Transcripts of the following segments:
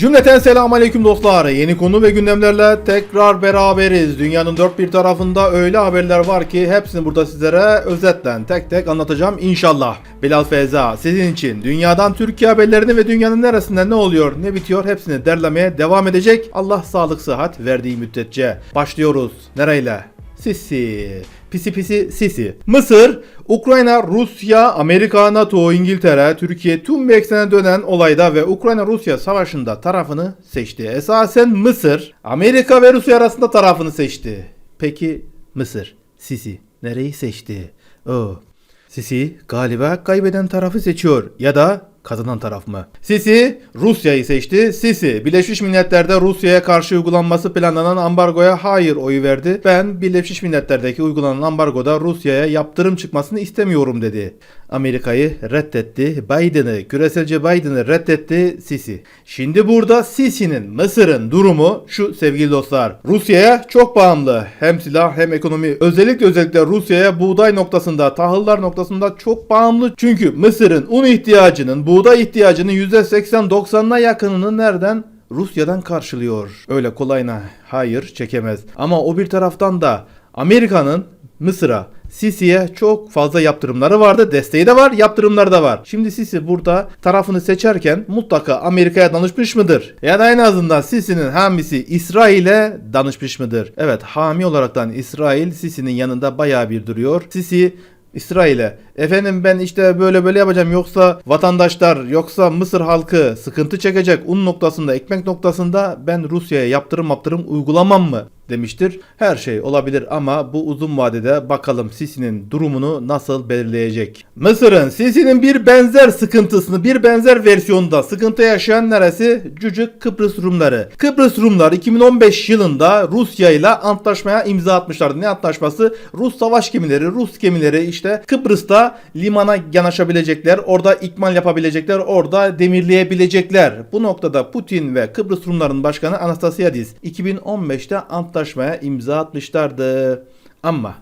Cümleten selamun aleyküm dostlar. Yeni konu ve gündemlerle tekrar beraberiz. Dünyanın dört bir tarafında öyle haberler var ki hepsini burada sizlere özetle tek tek anlatacağım inşallah. Bilal Feyza sizin için dünyadan Türkiye haberlerini ve dünyanın neresinde ne oluyor ne bitiyor hepsini derlemeye devam edecek. Allah sağlık sıhhat verdiği müddetçe. Başlıyoruz. Nereyle? Sisi. Pisi pisi sisi. Mısır, Ukrayna, Rusya, Amerika, NATO, İngiltere, Türkiye tüm bir dönen olayda ve Ukrayna-Rusya savaşında tarafını seçti. Esasen Mısır, Amerika ve Rusya arasında tarafını seçti. Peki Mısır, Sisi nereyi seçti? O. Sisi galiba kaybeden tarafı seçiyor ya da kazanan taraf mı? Sisi Rusya'yı seçti. Sisi Birleşmiş Milletler'de Rusya'ya karşı uygulanması planlanan ambargoya hayır oyu verdi. Ben Birleşmiş Milletler'deki uygulanan ambargoda Rusya'ya yaptırım çıkmasını istemiyorum dedi. Amerika'yı reddetti. Biden'ı, küreselci Biden'ı reddetti Sisi. Şimdi burada Sisi'nin, Mısır'ın durumu şu sevgili dostlar. Rusya'ya çok bağımlı. Hem silah hem ekonomi. Özellikle özellikle Rusya'ya buğday noktasında, tahıllar noktasında çok bağımlı. Çünkü Mısır'ın un ihtiyacının, buğday ihtiyacının %80-90'ına yakınını nereden? Rusya'dan karşılıyor. Öyle kolayına hayır çekemez. Ama o bir taraftan da Amerika'nın Mısır'a Sisi'ye çok fazla yaptırımları vardı. Desteği de var, yaptırımları da var. Şimdi Sisi burada tarafını seçerken mutlaka Amerika'ya danışmış mıdır? Ya da en azından Sisi'nin hamisi İsrail'e danışmış mıdır? Evet, hami olaraktan İsrail Sisi'nin yanında bayağı bir duruyor. Sisi İsrail'e efendim ben işte böyle böyle yapacağım yoksa vatandaşlar yoksa Mısır halkı sıkıntı çekecek un noktasında ekmek noktasında ben Rusya'ya yaptırım yaptırım uygulamam mı demiştir. Her şey olabilir ama bu uzun vadede bakalım Sisi'nin durumunu nasıl belirleyecek. Mısır'ın Sisi'nin bir benzer sıkıntısını bir benzer versiyonda sıkıntı yaşayan neresi? Cücük Kıbrıs Rumları. Kıbrıs Rumlar 2015 yılında Rusya ile antlaşmaya imza atmışlardı. Ne antlaşması? Rus savaş gemileri, Rus gemileri işte Kıbrıs'ta limana yanaşabilecekler, orada ikmal yapabilecekler, orada demirleyebilecekler. Bu noktada Putin ve Kıbrıs Rumların başkanı Anastasiadis 2015'te antlaşmaya imza atmışlardı. Ama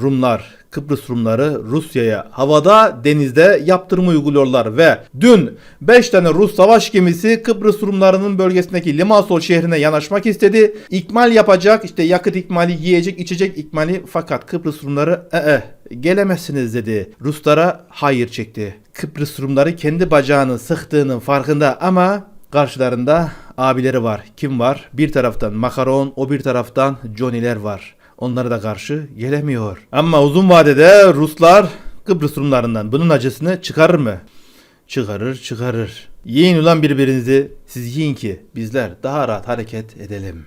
Rumlar, Kıbrıs Rumları Rusya'ya havada, denizde yaptırım uyguluyorlar ve dün 5 tane Rus savaş gemisi Kıbrıs Rumlarının bölgesindeki Limassol şehrine yanaşmak istedi. İkmal yapacak, işte yakıt ikmali, yiyecek, içecek ikmali fakat Kıbrıs Rumları ee gelemezsiniz dedi. Ruslara hayır çekti. Kıbrıs Rumları kendi bacağını sıktığının farkında ama karşılarında abileri var. Kim var? Bir taraftan Makaron, o bir taraftan Johnny'ler var. Onlara da karşı gelemiyor. Ama uzun vadede Ruslar Kıbrıs Rumlarından bunun acısını çıkarır mı? Çıkarır çıkarır. Yiyin ulan birbirinizi. Siz yiyin ki bizler daha rahat hareket edelim.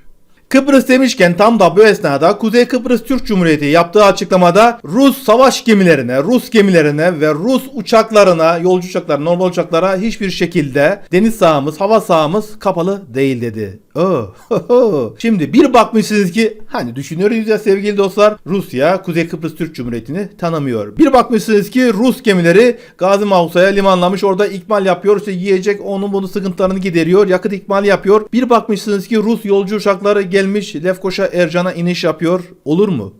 Kıbrıs demişken tam da bu esnada Kuzey Kıbrıs Türk Cumhuriyeti yaptığı açıklamada Rus savaş gemilerine, Rus gemilerine ve Rus uçaklarına, yolcu uçaklar, normal uçaklara hiçbir şekilde deniz sahamız, hava sahamız kapalı değil dedi. Oh, ho, ho. Şimdi bir bakmışsınız ki hani düşünüyoruz ya sevgili dostlar Rusya Kuzey Kıbrıs Türk Cumhuriyeti'ni tanımıyor. Bir bakmışsınız ki Rus gemileri Gazi Mavsa'ya limanlamış orada ikmal yapıyor işte yiyecek onun bunu sıkıntılarını gideriyor yakıt ikmali yapıyor. Bir bakmışsınız ki Rus yolcu uçakları gelmiş Lefkoşa Ercan'a iniş yapıyor. Olur mu?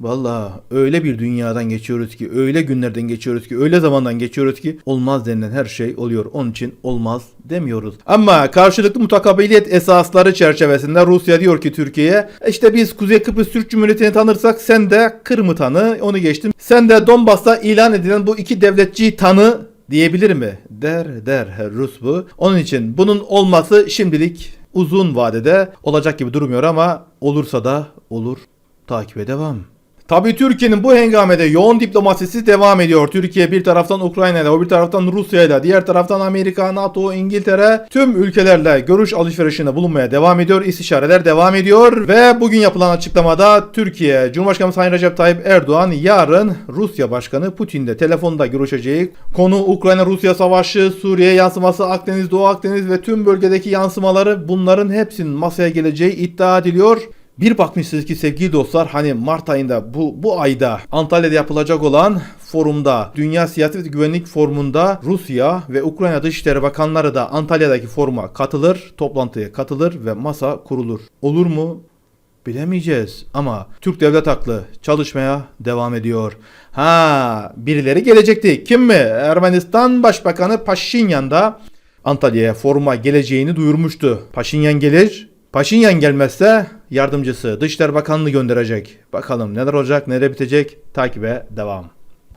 Valla öyle bir dünyadan geçiyoruz ki, öyle günlerden geçiyoruz ki, öyle zamandan geçiyoruz ki olmaz denilen her şey oluyor. Onun için olmaz demiyoruz. Ama karşılıklı mutakabiliyet esasları çerçevesinde Rusya diyor ki Türkiye'ye işte biz Kuzey Kıbrıs Türk Cumhuriyeti'ni tanırsak sen de Kırım'ı tanı, onu geçtim. Sen de Donbas'ta ilan edilen bu iki devletçiyi tanı diyebilir mi? Der der Rus bu. Onun için bunun olması şimdilik uzun vadede olacak gibi durmuyor ama olursa da olur. Takibe devam. Tabii Türkiye'nin bu hengamede yoğun diplomasisi devam ediyor. Türkiye bir taraftan Ukrayna'yla, bir taraftan Rusya'yla, diğer taraftan Amerika, NATO, İngiltere tüm ülkelerle görüş alışverişinde bulunmaya devam ediyor. İstişareler devam ediyor ve bugün yapılan açıklamada Türkiye Cumhurbaşkanı Sayın Recep Tayyip Erdoğan yarın Rusya Başkanı Putin'le telefonda görüşeceği konu Ukrayna-Rusya savaşı, Suriye yansıması, Akdeniz, Doğu Akdeniz ve tüm bölgedeki yansımaları bunların hepsinin masaya geleceği iddia ediliyor. Bir bakmışsınız ki sevgili dostlar hani Mart ayında bu bu ayda Antalya'da yapılacak olan forumda Dünya Siyaset ve Güvenlik Forumunda Rusya ve Ukrayna Dışişleri Bakanları da Antalya'daki foruma katılır, toplantıya katılır ve masa kurulur. Olur mu? Bilemeyeceğiz ama Türk devlet aklı çalışmaya devam ediyor. Ha birileri gelecekti. Kim mi? Ermenistan Başbakanı Paşinyan da Antalya'ya foruma geleceğini duyurmuştu. Paşinyan gelir. Paşinyan gelmezse yardımcısı Dışişleri Bakanlığı gönderecek. Bakalım neler olacak, nereye bitecek? Takibe devam.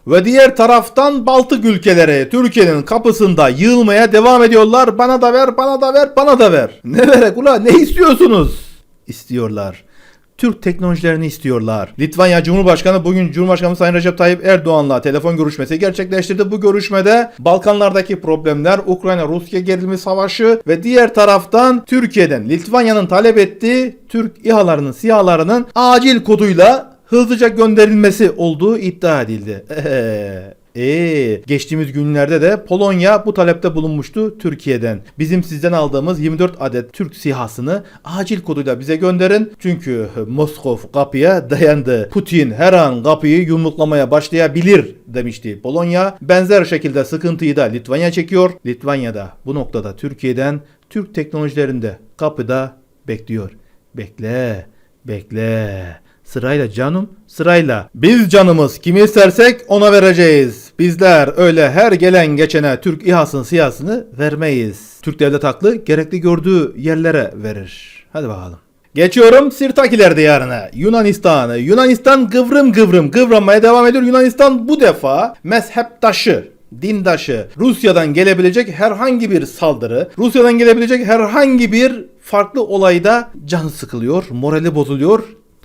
Ve diğer taraftan Baltık ülkeleri Türkiye'nin kapısında yığılmaya devam ediyorlar. Bana da ver, bana da ver, bana da ver. Ne verek ula ne istiyorsunuz? İstiyorlar. Türk teknolojilerini istiyorlar. Litvanya Cumhurbaşkanı bugün Cumhurbaşkanı Sayın Recep Tayyip Erdoğan'la telefon görüşmesi gerçekleştirdi. Bu görüşmede Balkanlardaki problemler, Ukrayna-Rusya gerilimi savaşı ve diğer taraftan Türkiye'den Litvanya'nın talep ettiği Türk İHA'larının, SİHA'larının acil koduyla hızlıca gönderilmesi olduğu iddia edildi. Eee. Ee, geçtiğimiz günlerde de Polonya bu talepte bulunmuştu Türkiye'den. Bizim sizden aldığımız 24 adet Türk sihasını acil koduyla bize gönderin. Çünkü Moskov kapıya dayandı. Putin her an kapıyı yumruklamaya başlayabilir demişti Polonya. Benzer şekilde sıkıntıyı da Litvanya çekiyor. Litvanya da bu noktada Türkiye'den Türk teknolojilerinde kapıda bekliyor. Bekle, bekle. Sırayla canım, sırayla. Biz canımız kimi istersek ona vereceğiz. Bizler öyle her gelen geçene Türk İHA'sın siyasını vermeyiz. Türk devlet aklı gerekli gördüğü yerlere verir. Hadi bakalım. Geçiyorum Sirtakiler diyarına. Yunanistan'ı. Yunanistan gıvrım gıvrım kıvranmaya devam ediyor. Yunanistan bu defa mezheptaşı dindaşı Rusya'dan gelebilecek herhangi bir saldırı, Rusya'dan gelebilecek herhangi bir farklı olayda canı sıkılıyor, morali bozuluyor,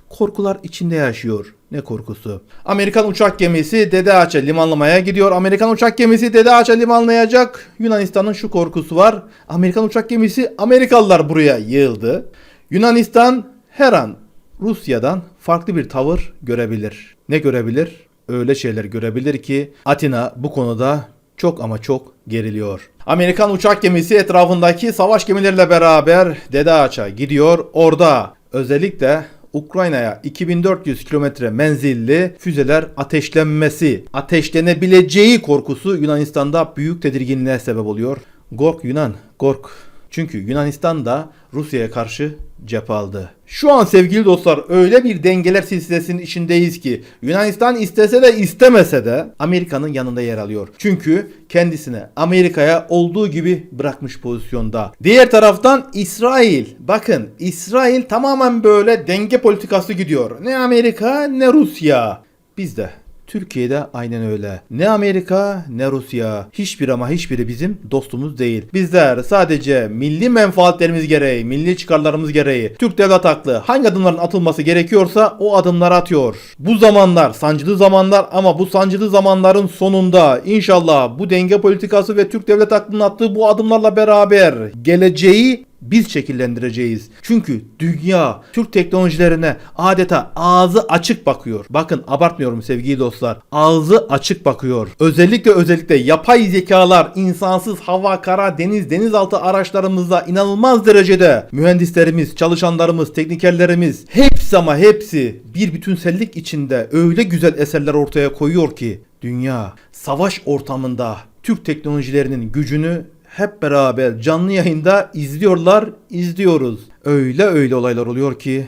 korkular içinde yaşıyor. Ne korkusu? Amerikan uçak gemisi Dede Ağaç'a limanlamaya gidiyor. Amerikan uçak gemisi Dede Ağaç'a limanlayacak. Yunanistan'ın şu korkusu var. Amerikan uçak gemisi Amerikalılar buraya yığıldı. Yunanistan her an Rusya'dan farklı bir tavır görebilir. Ne görebilir? Öyle şeyler görebilir ki Atina bu konuda çok ama çok geriliyor. Amerikan uçak gemisi etrafındaki savaş gemileriyle beraber Dede Ağaç'a gidiyor. Orada özellikle Ukrayna'ya 2400 kilometre menzilli füzeler ateşlenmesi, ateşlenebileceği korkusu Yunanistan'da büyük tedirginliğe sebep oluyor. Gork Yunan, Gork. Çünkü Yunanistan da Rusya'ya karşı cephe aldı. Şu an sevgili dostlar öyle bir dengeler silsilesinin içindeyiz ki Yunanistan istese de istemese de Amerika'nın yanında yer alıyor. Çünkü kendisine Amerika'ya olduğu gibi bırakmış pozisyonda. Diğer taraftan İsrail. Bakın İsrail tamamen böyle denge politikası gidiyor. Ne Amerika ne Rusya. Biz de Türkiye'de aynen öyle. Ne Amerika ne Rusya. Hiçbir ama hiçbiri bizim dostumuz değil. Bizler sadece milli menfaatlerimiz gereği, milli çıkarlarımız gereği Türk devlet haklı hangi adımların atılması gerekiyorsa o adımları atıyor. Bu zamanlar sancılı zamanlar ama bu sancılı zamanların sonunda inşallah bu denge politikası ve Türk devlet aklının attığı bu adımlarla beraber geleceği biz şekillendireceğiz. Çünkü dünya Türk teknolojilerine adeta ağzı açık bakıyor. Bakın abartmıyorum sevgili dostlar. Ağzı açık bakıyor. Özellikle özellikle yapay zekalar insansız hava, kara, deniz, denizaltı araçlarımızda inanılmaz derecede mühendislerimiz, çalışanlarımız, teknikerlerimiz hepsi ama hepsi bir bütünsellik içinde öyle güzel eserler ortaya koyuyor ki dünya savaş ortamında Türk teknolojilerinin gücünü hep beraber canlı yayında izliyorlar, izliyoruz. Öyle öyle olaylar oluyor ki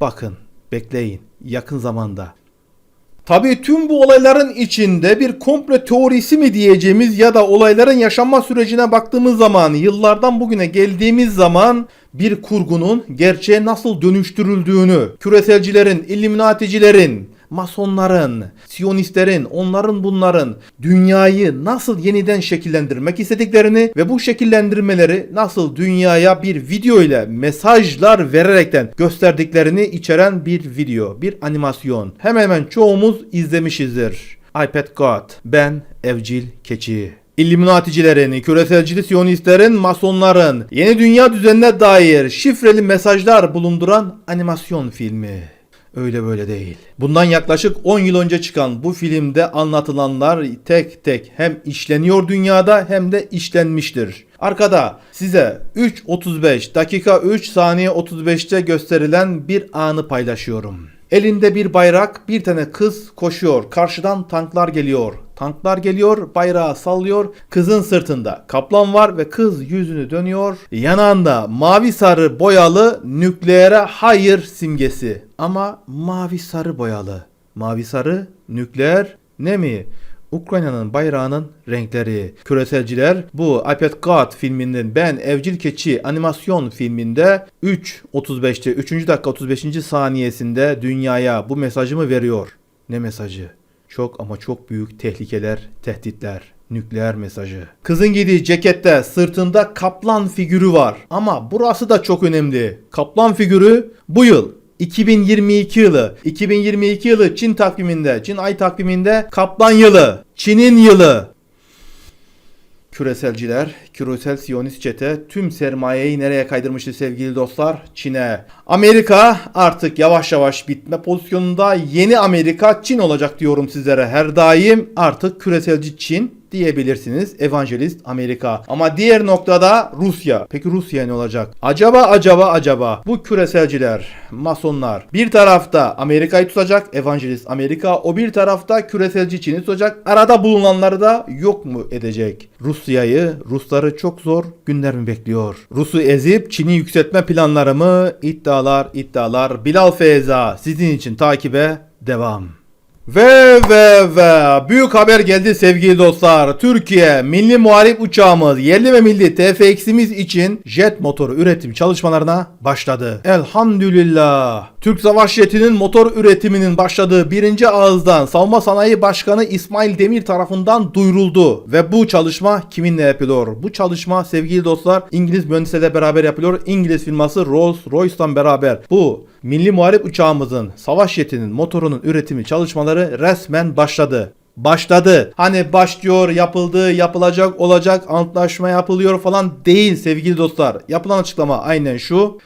bakın, bekleyin yakın zamanda. Tabii tüm bu olayların içinde bir komplo teorisi mi diyeceğimiz ya da olayların yaşanma sürecine baktığımız zaman, yıllardan bugüne geldiğimiz zaman bir kurgunun gerçeğe nasıl dönüştürüldüğünü, küreselcilerin, illuminaticilerin, masonların, siyonistlerin, onların bunların dünyayı nasıl yeniden şekillendirmek istediklerini ve bu şekillendirmeleri nasıl dünyaya bir video ile mesajlar vererekten gösterdiklerini içeren bir video, bir animasyon. Hemen hemen çoğumuz izlemişizdir. iPad God, ben Evcil Keçi. İlluminaticilerin, küreselci siyonistlerin, masonların yeni dünya düzenine dair şifreli mesajlar bulunduran animasyon filmi. Öyle böyle değil. Bundan yaklaşık 10 yıl önce çıkan bu filmde anlatılanlar tek tek hem işleniyor dünyada hem de işlenmiştir. Arkada size 3.35 dakika 3 saniye 35'te gösterilen bir anı paylaşıyorum. Elinde bir bayrak, bir tane kız koşuyor. Karşıdan tanklar geliyor. Tanklar geliyor, bayrağı sallıyor. Kızın sırtında kaplan var ve kız yüzünü dönüyor. Yanağında mavi sarı boyalı nükleere hayır simgesi. Ama mavi sarı boyalı. Mavi sarı nükleer ne mi? Ukrayna'nın bayrağının renkleri. Küreselciler bu iPad God filminin Ben Evcil Keçi animasyon filminde 3.35'te 3. dakika 35. saniyesinde dünyaya bu mesajımı veriyor. Ne mesajı? Çok ama çok büyük tehlikeler, tehditler. Nükleer mesajı. Kızın giydiği cekette sırtında kaplan figürü var. Ama burası da çok önemli. Kaplan figürü bu yıl 2022 yılı. 2022 yılı Çin takviminde, Çin ay takviminde Kaplan yılı. Çin'in yılı. Küreselciler, küresel siyonist çete tüm sermayeyi nereye kaydırmıştı sevgili dostlar? Çin'e. Amerika artık yavaş yavaş bitme pozisyonunda yeni Amerika Çin olacak diyorum sizlere her daim. Artık küreselci Çin diyebilirsiniz. Evangelist Amerika. Ama diğer noktada Rusya. Peki Rusya ne olacak? Acaba acaba acaba bu küreselciler, masonlar bir tarafta Amerika'yı tutacak, Evangelist Amerika, o bir tarafta küreselci Çin'i tutacak. Arada bulunanları da yok mu edecek? Rusya'yı, Rusları çok zor günler mi bekliyor? Rus'u ezip Çin'i yükseltme planları mı? İddialar, iddialar. Bilal Feyza sizin için takibe devam. Ve ve ve büyük haber geldi sevgili dostlar. Türkiye milli muharip uçağımız yerli ve milli TFX'imiz için jet motoru üretim çalışmalarına başladı. Elhamdülillah. Türk Savaş Jeti'nin motor üretiminin başladığı birinci ağızdan Savunma Sanayi Başkanı İsmail Demir tarafından duyuruldu. Ve bu çalışma kiminle yapılıyor? Bu çalışma sevgili dostlar İngiliz mühendislerle beraber yapılıyor. İngiliz firması Rolls-Royce'tan beraber. Bu milli muharip uçağımızın savaş jetinin motorunun üretimi çalışmaları resmen başladı. Başladı. Hani başlıyor, yapıldı, yapılacak, olacak, antlaşma yapılıyor falan değil sevgili dostlar. Yapılan açıklama aynen şu.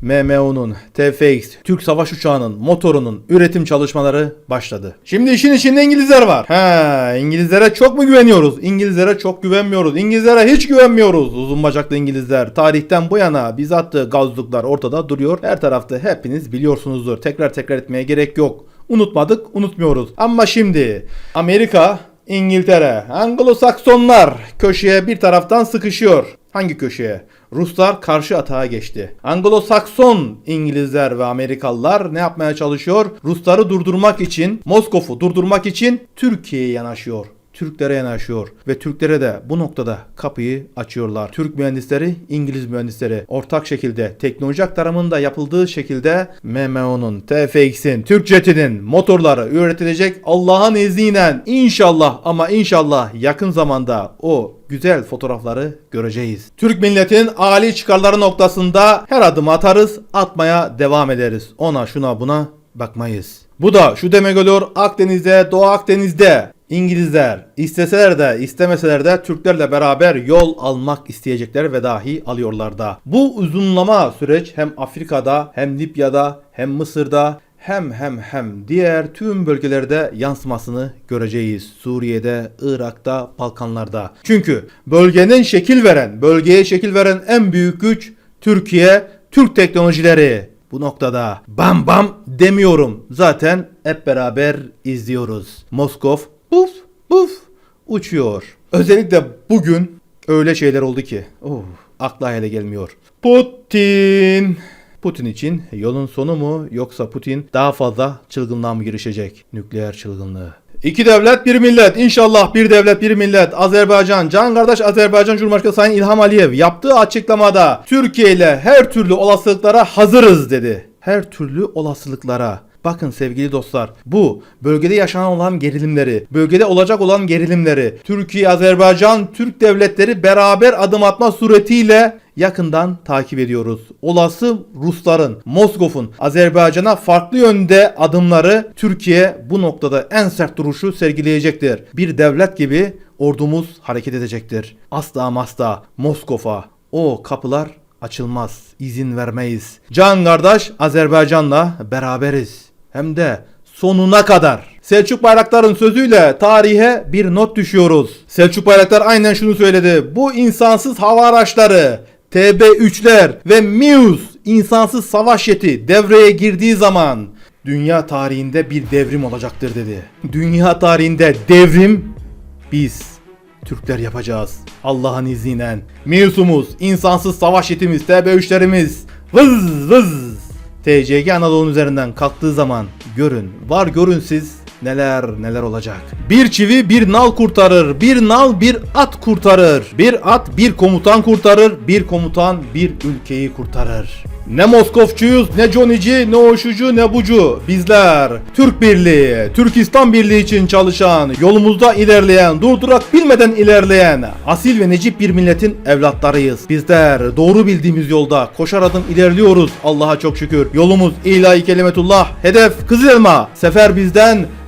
MMO'nun TFX Türk savaş uçağının motorunun üretim çalışmaları başladı. Şimdi işin içinde İngilizler var. He, İngilizlere çok mu güveniyoruz? İngilizlere çok güvenmiyoruz. İngilizlere hiç güvenmiyoruz. Uzun bacaklı İngilizler. Tarihten bu yana biz attığı gazluklar ortada duruyor. Her tarafta hepiniz biliyorsunuzdur. Tekrar tekrar etmeye gerek yok. Unutmadık, unutmuyoruz. Ama şimdi Amerika, İngiltere, Anglo-Saksonlar köşeye bir taraftan sıkışıyor. Hangi köşeye? Ruslar karşı atağa geçti. Anglo-Sakson İngilizler ve Amerikalılar ne yapmaya çalışıyor? Rusları durdurmak için, Moskov'u durdurmak için Türkiye'ye yanaşıyor. Türklere yanaşıyor ve Türklere de bu noktada kapıyı açıyorlar. Türk mühendisleri, İngiliz mühendisleri ortak şekilde teknoloji aktarımında yapıldığı şekilde MMO'nun, TFX'in, Türk Jet'inin motorları üretilecek Allah'ın izniyle inşallah ama inşallah yakın zamanda o güzel fotoğrafları göreceğiz. Türk milletinin âli çıkarları noktasında her adım atarız, atmaya devam ederiz. Ona şuna buna bakmayız. Bu da şu demek oluyor Akdeniz'de, Doğu Akdeniz'de İngilizler isteseler de istemeseler de Türklerle beraber yol almak isteyecekler ve dahi alıyorlar da. Bu uzunlama süreç hem Afrika'da hem Libya'da hem Mısır'da hem hem hem diğer tüm bölgelerde yansımasını göreceğiz. Suriye'de, Irak'ta, Balkanlarda. Çünkü bölgenin şekil veren, bölgeye şekil veren en büyük güç Türkiye, Türk teknolojileri. Bu noktada bam bam demiyorum. Zaten hep beraber izliyoruz. Moskov buf buf uçuyor. Özellikle bugün öyle şeyler oldu ki. Oh, akla hayale gelmiyor. Putin. Putin için yolun sonu mu yoksa Putin daha fazla çılgınlığa mı girişecek? Nükleer çılgınlığı. İki devlet bir millet. İnşallah bir devlet bir millet. Azerbaycan, can kardeş Azerbaycan Cumhurbaşkanı Sayın İlham Aliyev yaptığı açıklamada Türkiye ile her türlü olasılıklara hazırız dedi. Her türlü olasılıklara. Bakın sevgili dostlar bu bölgede yaşanan olan gerilimleri, bölgede olacak olan gerilimleri Türkiye, Azerbaycan, Türk devletleri beraber adım atma suretiyle yakından takip ediyoruz. Olası Rusların, Moskov'un Azerbaycan'a farklı yönde adımları Türkiye bu noktada en sert duruşu sergileyecektir. Bir devlet gibi ordumuz hareket edecektir. Asla masla Moskov'a o kapılar açılmaz. İzin vermeyiz. Can kardeş Azerbaycan'la beraberiz. Hem de sonuna kadar. Selçuk Bayraktar'ın sözüyle tarihe bir not düşüyoruz. Selçuk Bayraktar aynen şunu söyledi. Bu insansız hava araçları, TB3'ler ve MIUS insansız savaş jeti devreye girdiği zaman dünya tarihinde bir devrim olacaktır dedi. Dünya tarihinde devrim biz Türkler yapacağız. Allah'ın izniyle. MIUS'umuz, insansız savaş jetimiz, TB3'lerimiz vız vız TCG Anadolu'nun üzerinden kalktığı zaman görün, var görün siz neler neler olacak. Bir çivi bir nal kurtarır, bir nal bir at kurtarır. Bir at bir komutan kurtarır, bir komutan bir ülkeyi kurtarır. Ne Moskovçuyuz, ne Johnny'ci, ne Oşucu, ne Bucu. Bizler Türk Birliği, Türkistan Birliği için çalışan, yolumuzda ilerleyen, durdurak bilmeden ilerleyen, asil ve necip bir milletin evlatlarıyız. Bizler doğru bildiğimiz yolda koşar adım ilerliyoruz. Allah'a çok şükür. Yolumuz ilahi kelimetullah. Hedef Kızıl Elma. Sefer bizden,